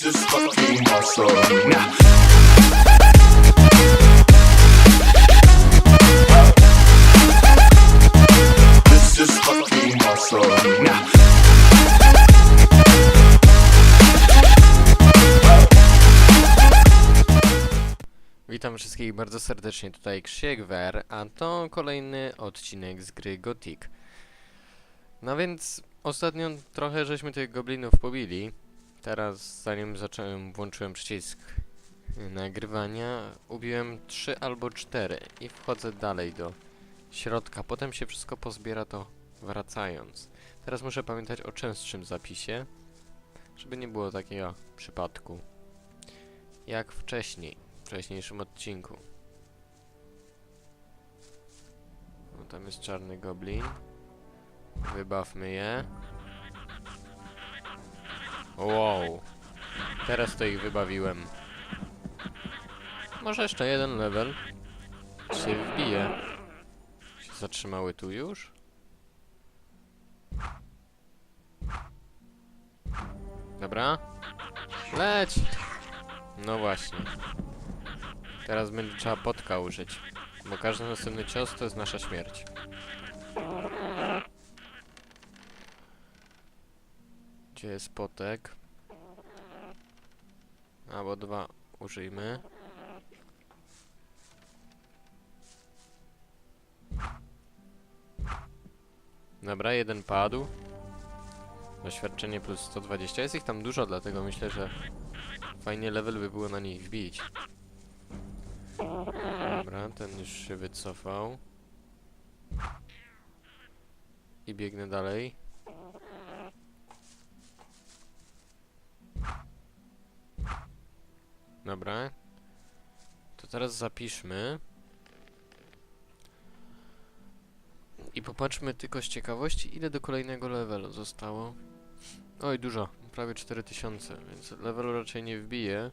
Is fucking awesome. Witam wszystkich bardzo serdecznie, tutaj Krzysiek Wer, a to kolejny odcinek z gry Gothic. No więc ostatnio trochę żeśmy tych goblinów pobili. Teraz zanim zacząłem, włączyłem przycisk nagrywania, ubiłem 3 albo 4 i wchodzę dalej do środka. Potem się wszystko pozbiera to wracając. Teraz muszę pamiętać o częstszym zapisie, żeby nie było takiego przypadku jak wcześniej wcześniejszym odcinku. No tam jest czarny goblin. Wybawmy je. Wow. Teraz to ich wybawiłem. Może jeszcze jeden level. Się wbije. Się zatrzymały tu już? Dobra. Leć! No właśnie. Teraz będzie trzeba potka użyć. Bo każdy następny cios to jest nasza śmierć. Gdzie jest potek? Albo dwa użyjmy. Dobra, jeden padł. Doświadczenie plus 120. Jest ich tam dużo, dlatego myślę, że fajnie level by było na nich wbić. Dobra, ten już się wycofał. I biegnę dalej. Dobra. To teraz zapiszmy. I popatrzmy tylko z ciekawości, ile do kolejnego levelu zostało. Oj, dużo. Prawie 4000, więc levelu raczej nie wbije.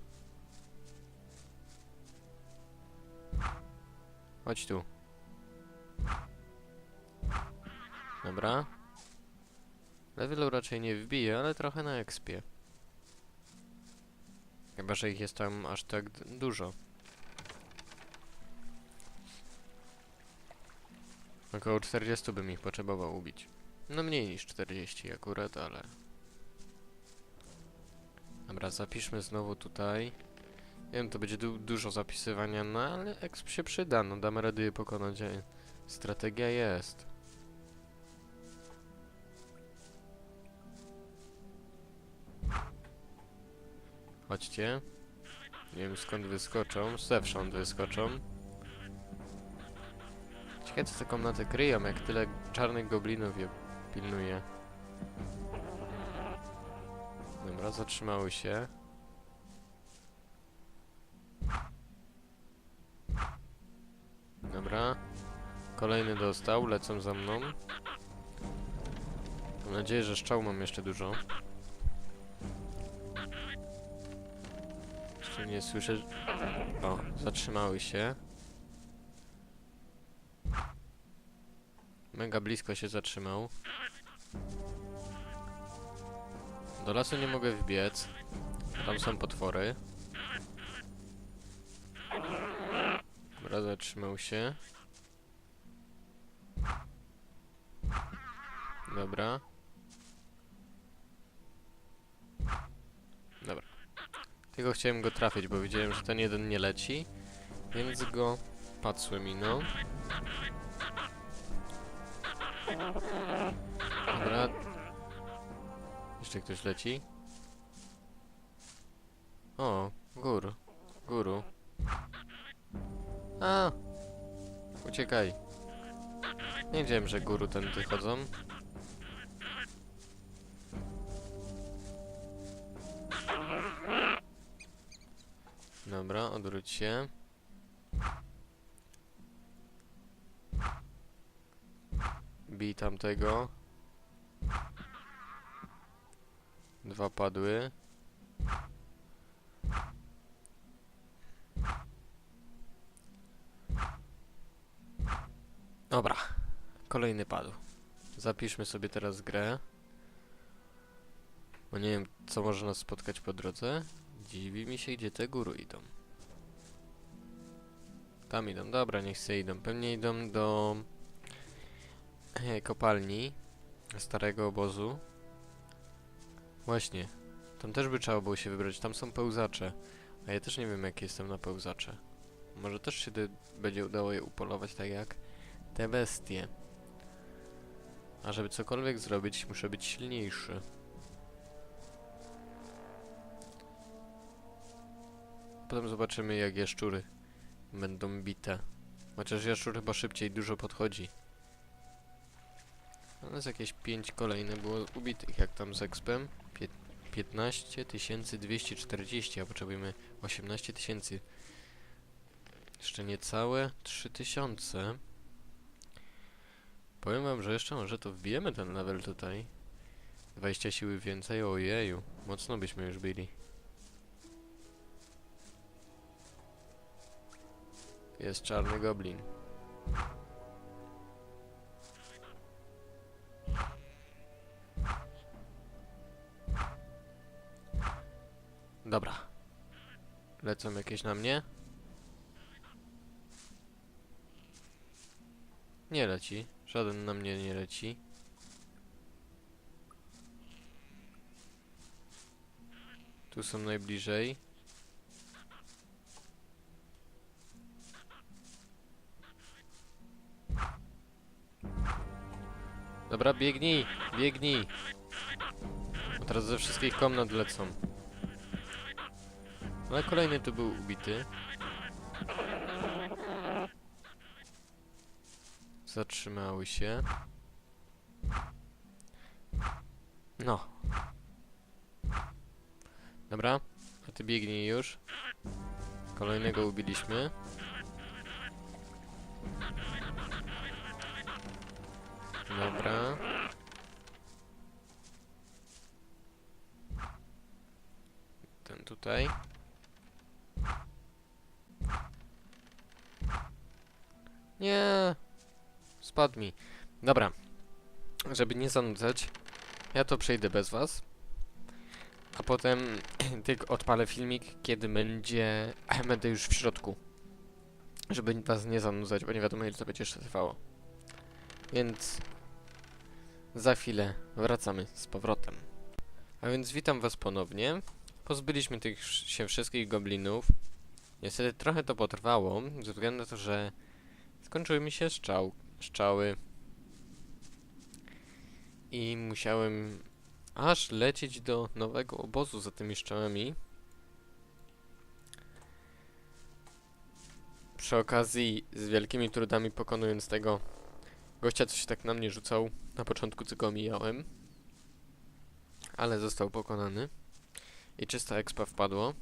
Chodź tu. Dobra. Levelu raczej nie wbije, ale trochę na expie. Chyba, że ich jest tam aż tak dużo. Około 40 bym ich potrzebował ubić. No mniej niż 40 akurat, ale... Dobra, zapiszmy znowu tutaj. Wiem, to będzie du dużo zapisywania, no ale exp się przyda, no damy je pokonać. Strategia jest. Chodźcie. Nie wiem skąd wyskoczą, zewsząd wyskoczą. Ciekawe co te komnaty kryją, jak tyle czarnych goblinów je pilnuje. Dobra, zatrzymały się. Dobra. Kolejny dostał, lecą za mną. Mam nadzieję, że szczał mam jeszcze dużo. Jeszcze nie słyszę... O, zatrzymały się. Mega blisko się zatrzymał. Do lasu nie mogę wbiec. Tam są potwory. Dobra, zatrzymał się. Dobra. Tylko chciałem go trafić, bo widziałem, że ten jeden nie leci. Więc go patrzłem minął. Dobra. Jeszcze ktoś leci. O, gór. Guru. A! Uciekaj. Nie wiedziałem, że guru tędy chodzą. Dobra, odwróć się. Bij tamtego. Dwa padły. Dobra. Kolejny padł. Zapiszmy sobie teraz grę. Bo nie wiem, co może nas spotkać po drodze. Dziwi mi się, gdzie te góry idą. Tam idą, dobra, niech se idą. Pewnie idą do e, kopalni starego obozu. Właśnie, tam też by trzeba było się wybrać. Tam są pełzacze. A ja też nie wiem, jak jestem na pełzacze. Może też się będzie udało je upolować tak jak te bestie. A żeby cokolwiek zrobić, muszę być silniejszy. Potem zobaczymy, jak jaszczury będą bite. Chociaż jaszczur chyba szybciej dużo podchodzi. Ale z jakieś 5 kolejne było ubitych, jak tam z expem. Pię 15 240, a potrzebujemy 18 tysięcy. Jeszcze niecałe 3000. Powiem wam, że jeszcze może to wbijemy ten level tutaj. 20 siły więcej, ojeju. Mocno byśmy już byli. Jest czarny goblin. Dobra. Lecą jakieś na mnie? Nie leci. Żaden na mnie nie leci. Tu są najbliżej. Dobra, biegnij, biegnij. Bo teraz ze wszystkich komnat lecą. Ale kolejny tu był ubity. Zatrzymały się. No. Dobra, a ty biegnij już. Kolejnego ubiliśmy. Dobra. Ten tutaj. Nie. Spadł mi. Dobra. Żeby nie zanudzać, ja to przejdę bez was. A potem tylko odpalę filmik, kiedy będzie... będę już w środku. Żeby was nie zanudzać, bo nie wiadomo ile to będzie jeszcze trwało. Więc... Za chwilę wracamy z powrotem. A więc witam was ponownie. Pozbyliśmy tych się wszystkich goblinów. Niestety trochę to potrwało, ze względu na to, że skończyły mi się szczał, szczały. I musiałem aż lecieć do nowego obozu za tymi szczałami. Przy okazji z wielkimi trudami pokonując tego gościa, co się tak na mnie rzucał na początku, go mijałem. Ale został pokonany. I czysta expa wpadło.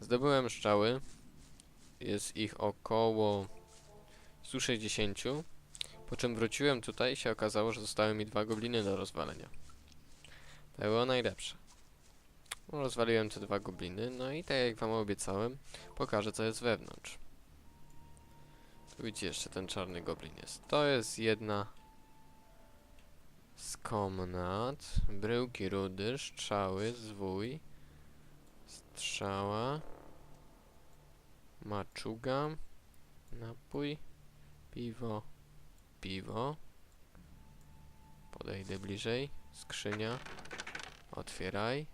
Zdobyłem szczały. Jest ich około 160. Po czym wróciłem tutaj i się okazało, że zostały mi dwa gobliny do rozwalenia. To było najlepsze. Rozwaliłem te dwa gobliny, no i tak jak wam obiecałem, pokażę co jest wewnątrz. Widzicie jeszcze ten czarny goblin jest. To jest jedna z komnat. Bryłki rudy, strzały, zwój, strzała, maczuga, napój, piwo, piwo. Podejdę bliżej. Skrzynia. Otwieraj.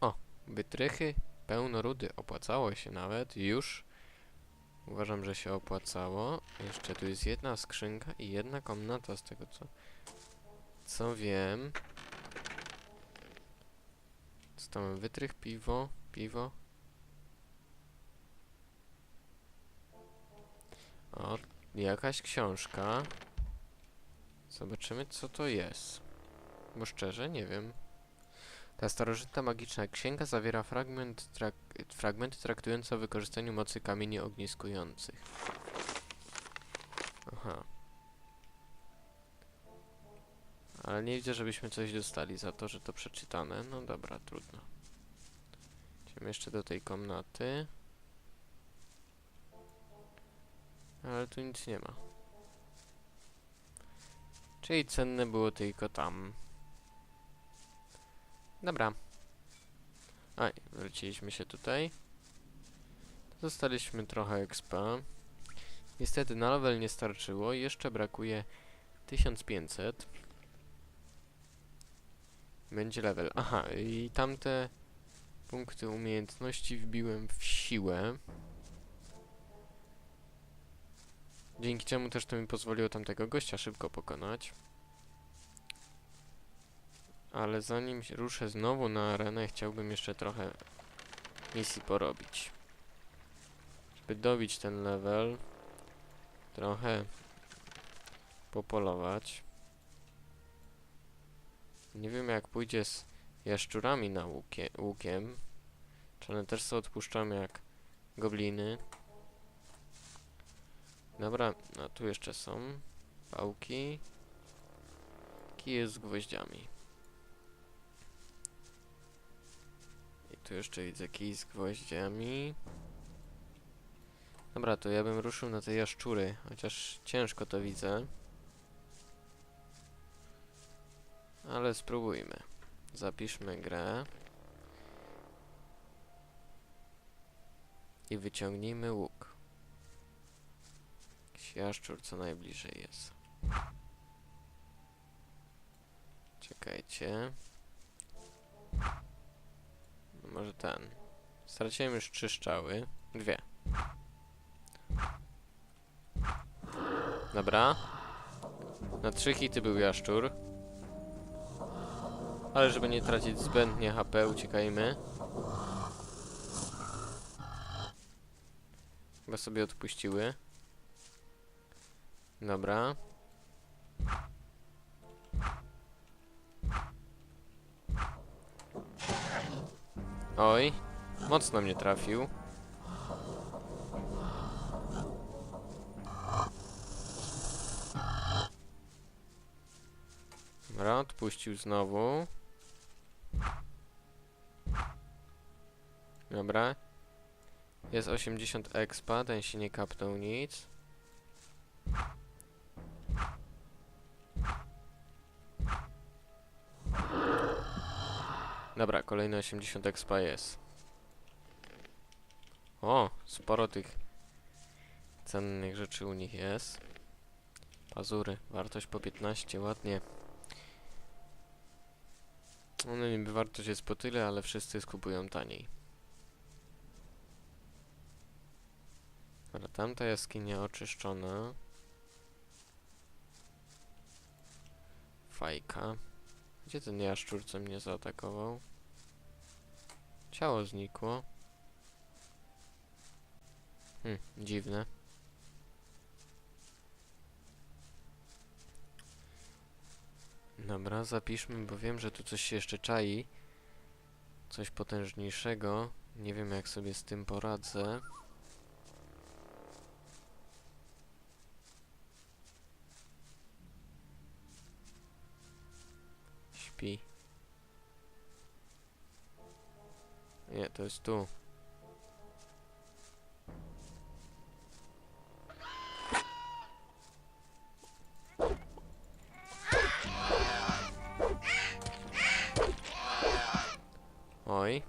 O, wytrychy. Pełno rudy. Opłacało się nawet. Już. Uważam, że się opłacało. Jeszcze tu jest jedna skrzynka i jedna komnata z tego co... Co wiem. Co tam? Wytrych, piwo, piwo. O, jakaś książka. Zobaczymy, co to jest. Bo szczerze, nie wiem. Ta starożytna magiczna księga zawiera fragment trak fragmenty traktujące o wykorzystaniu mocy kamieni ogniskujących. Aha. Ale nie widzę, żebyśmy coś dostali za to, że to przeczytane. No dobra, trudno. Idziemy jeszcze do tej komnaty. Ale tu nic nie ma. Czyli cenne było tylko tam. Dobra. Aj, wróciliśmy się tutaj. Dostaliśmy trochę expa. Niestety na level nie starczyło. Jeszcze brakuje 1500. Będzie level. Aha, i tamte punkty umiejętności wbiłem w siłę. Dzięki czemu też to mi pozwoliło tamtego gościa szybko pokonać. Ale zanim ruszę znowu na arenę, chciałbym jeszcze trochę misji porobić. Żeby dobić ten level, trochę popolować. Nie wiem jak pójdzie z jaszczurami na łukie, łukiem. Czy one też są odpuszczone jak gobliny. Dobra, a tu jeszcze są pałki. Kije z gwoździami. Tu jeszcze widzę kij z gwoździami. Dobra, to ja bym ruszył na te jaszczury, chociaż ciężko to widzę. Ale spróbujmy. Zapiszmy grę. I wyciągnijmy łuk. Jakiś jaszczur co najbliżej jest. Czekajcie. Może ten. Straciłem już trzy strzały. Dwie. Dobra. Na trzy hity był jaszczur. Ale żeby nie tracić zbędnie HP, uciekajmy. Chyba sobie odpuściły. Dobra. Oj, mocno mnie trafił. Dobra, odpuścił znowu. Dobra. Jest 80 expa, ten się nie kapnął nic. Dobra, kolejny 80 expa jest. O, sporo tych cennych rzeczy u nich jest. Pazury, wartość po 15, ładnie. No niby wartość jest po tyle, ale wszyscy skupują taniej. Dobra, tamta jaskinia oczyszczona. Fajka. Gdzie ten jaszczur, co mnie zaatakował? Ciało znikło. Hm, dziwne. Dobra, zapiszmy, bo wiem, że tu coś się jeszcze czai. Coś potężniejszego. Nie wiem, jak sobie z tym poradzę. Śpi. Nie, to jest tu. Oj.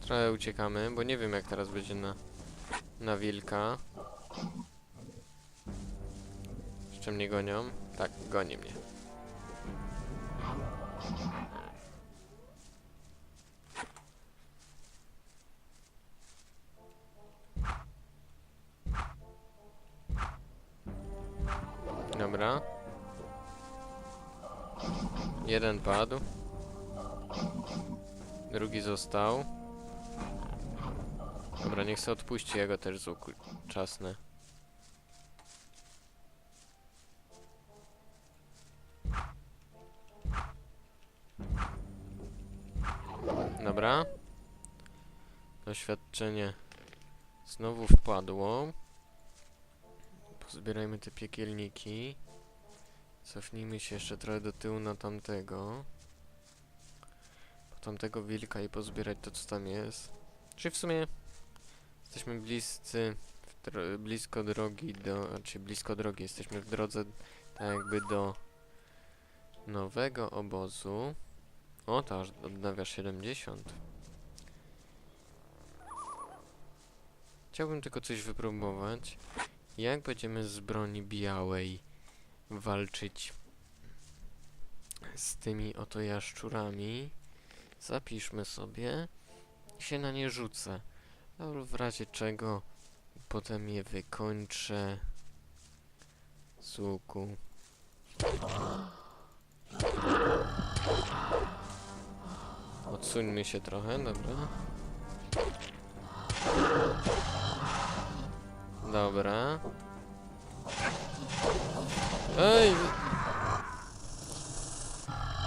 Trochę uciekamy, bo nie wiem jak teraz będzie na, na wilka. Jeszcze mnie gonią? Tak, goni mnie. Dobra. Jeden padł. Drugi został. Dobra, niech se odpuści, ja go też z łuku czasnę. Dobra. Doświadczenie znowu wpadło. Pozbierajmy te piekielniki. Cofnijmy się jeszcze trochę do tyłu na tamtego. Po tamtego wilka i pozbierać to, co tam jest. Czyli w sumie jesteśmy bliscy blisko drogi do, znaczy blisko drogi, jesteśmy w drodze tak jakby do nowego obozu. O, to aż odnawiasz 70. Chciałbym tylko coś wypróbować. Jak będziemy z broni białej walczyć z tymi oto jaszczurami? Zapiszmy sobie się na nie rzucę. A w razie czego potem je wykończę z. Odsuńmy się trochę, dobra. Dobra. Ej!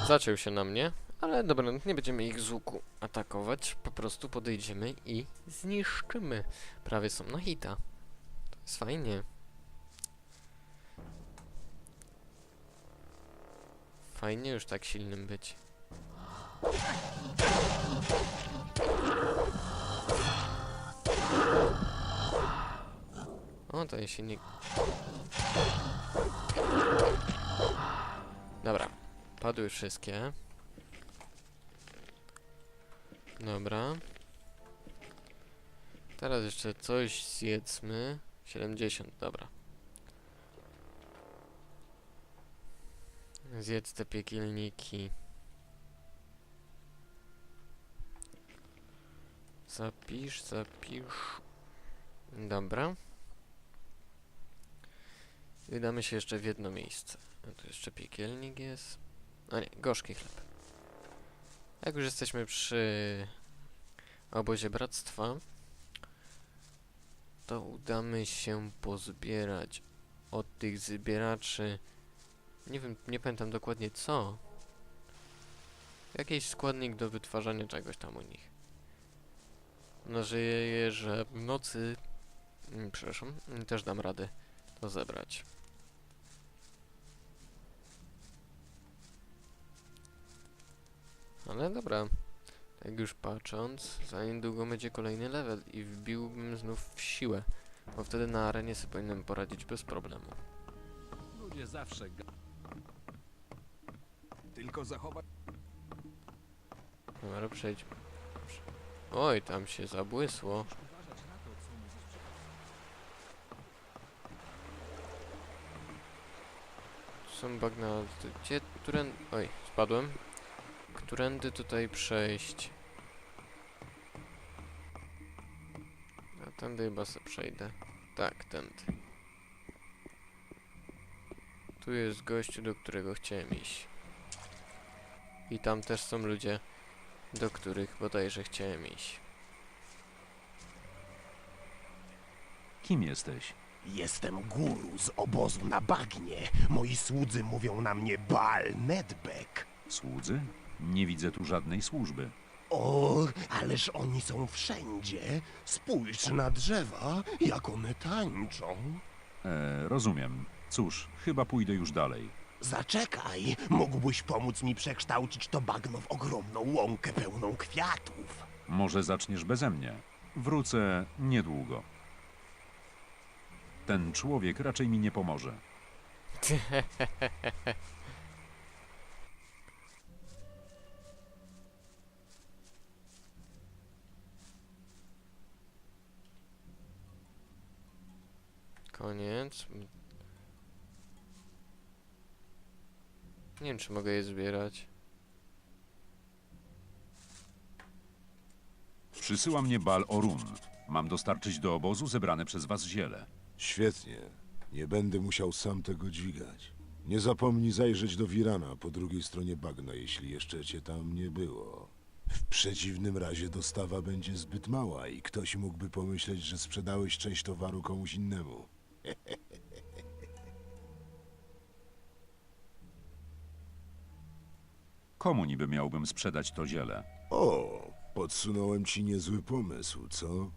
Zaciął się na mnie, ale dobra, nie będziemy ich z łuku atakować. Po prostu podejdziemy i zniszczymy. Prawie są na hita. To jest fajnie. Fajnie już tak silnym być. O, to się nie... Dobra. Padły wszystkie. Dobra. Teraz jeszcze coś zjedzmy. 70, dobra. Zjedz te piekielniki. Zapisz, zapisz. Dobra. I Udamy się jeszcze w jedno miejsce. Tu jeszcze piekielnik jest. A nie, gorzki chleb. Jak już jesteśmy przy obozie bractwa, to udamy się pozbierać od tych zbieraczy. Nie wiem, nie pamiętam dokładnie co. Jakiś składnik do wytwarzania czegoś tam u nich. Nadzieję, że w nocy, mm, przepraszam, też dam radę to zebrać. Ale dobra, tak już patrząc, za niedługo będzie kolejny level i wbiłbym znów w siłę, bo wtedy na arenie sobie powinienem poradzić bez problemu. Ludzie zawsze ga... Tylko zachować... Dobra, przejdźmy. Oj, tam się zabłysło. Uważać na to, co są bagna. Gdzie, którędy... Oj, spadłem. Którędy tutaj przejść? A tędy chyba se przejdę. Tak, tędy. Tu jest gościu, do którego chciałem iść. I tam też są ludzie, do których bodajże chciałem iść. Kim jesteś? Jestem guru z obozu na bagnie. Moi słudzy mówią na mnie Baal Nedbek. Słudzy? Nie widzę tu żadnej służby. O, ależ oni są wszędzie. Spójrz na drzewa, jak one tańczą. E, rozumiem. Cóż, chyba pójdę już dalej. Zaczekaj, mógłbyś pomóc mi przekształcić to bagno w ogromną łąkę pełną kwiatów. Może zaczniesz beze mnie. Wrócę niedługo. Ten człowiek raczej mi nie pomoże. Koniec. Nie wiem, czy mogę je zbierać. Przysyła mnie Bal Orun. Mam dostarczyć do obozu zebrane przez was ziele. Świetnie. Nie będę musiał sam tego dźwigać. Nie zapomnij zajrzeć do Wirana po drugiej stronie bagna, jeśli jeszcze cię tam nie było. W przeciwnym razie dostawa będzie zbyt mała i ktoś mógłby pomyśleć, że sprzedałeś część towaru komuś innemu. Komu niby miałbym sprzedać to ziele? O, podsunąłem ci niezły pomysł, co?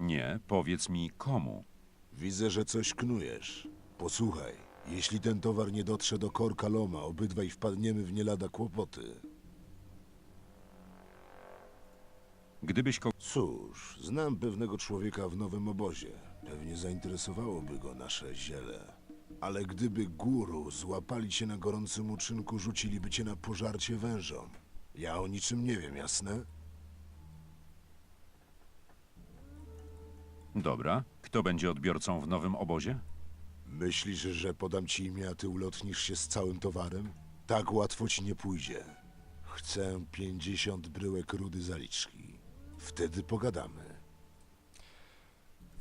Nie, powiedz mi komu. Widzę, że coś knujesz. Posłuchaj, jeśli ten towar nie dotrze do Korka Loma, obydwaj wpadniemy w nie lada kłopoty. Gdybyś ko... Cóż, znam pewnego człowieka w nowym obozie. Pewnie zainteresowałoby go nasze ziele. Ale gdyby guru złapali cię na gorącym uczynku, rzuciliby cię na pożarcie wężom. Ja o niczym nie wiem, jasne? Dobra. Kto będzie odbiorcą w nowym obozie? Myślisz, że podam ci imię, a ty ulotnisz się z całym towarem? Tak łatwo ci nie pójdzie. Chcę 50 bryłek rudy zaliczki. Wtedy pogadamy.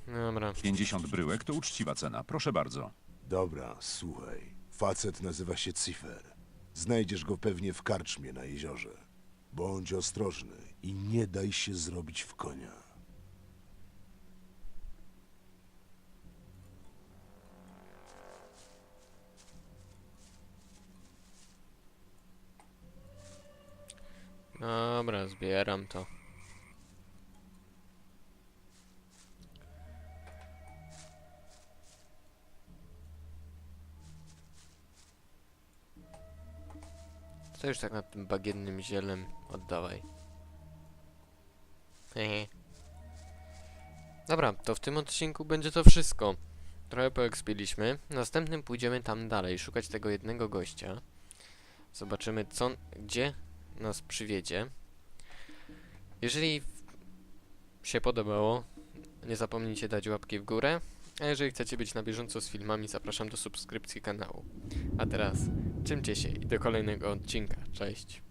Dobra. 50 bryłek to uczciwa cena. Proszę bardzo. Dobra, słuchaj. Facet nazywa się Cifer. Znajdziesz go pewnie w karczmie na jeziorze. Bądź ostrożny i nie daj się zrobić w konia. Dobra, zbieram to. Co już tak nad tym bagiennym zielem oddawaj. Hehe. Dobra, to w tym odcinku będzie to wszystko. Trochę poekspiliśmy. Następnym pójdziemy tam dalej, szukać tego jednego gościa. Zobaczymy, co, gdzie nas przywiedzie. Jeżeli się podobało, nie zapomnijcie dać łapki w górę. A jeżeli chcecie być na bieżąco z filmami, zapraszam do subskrypcji kanału. A teraz, czymcie się i do kolejnego odcinka. Cześć.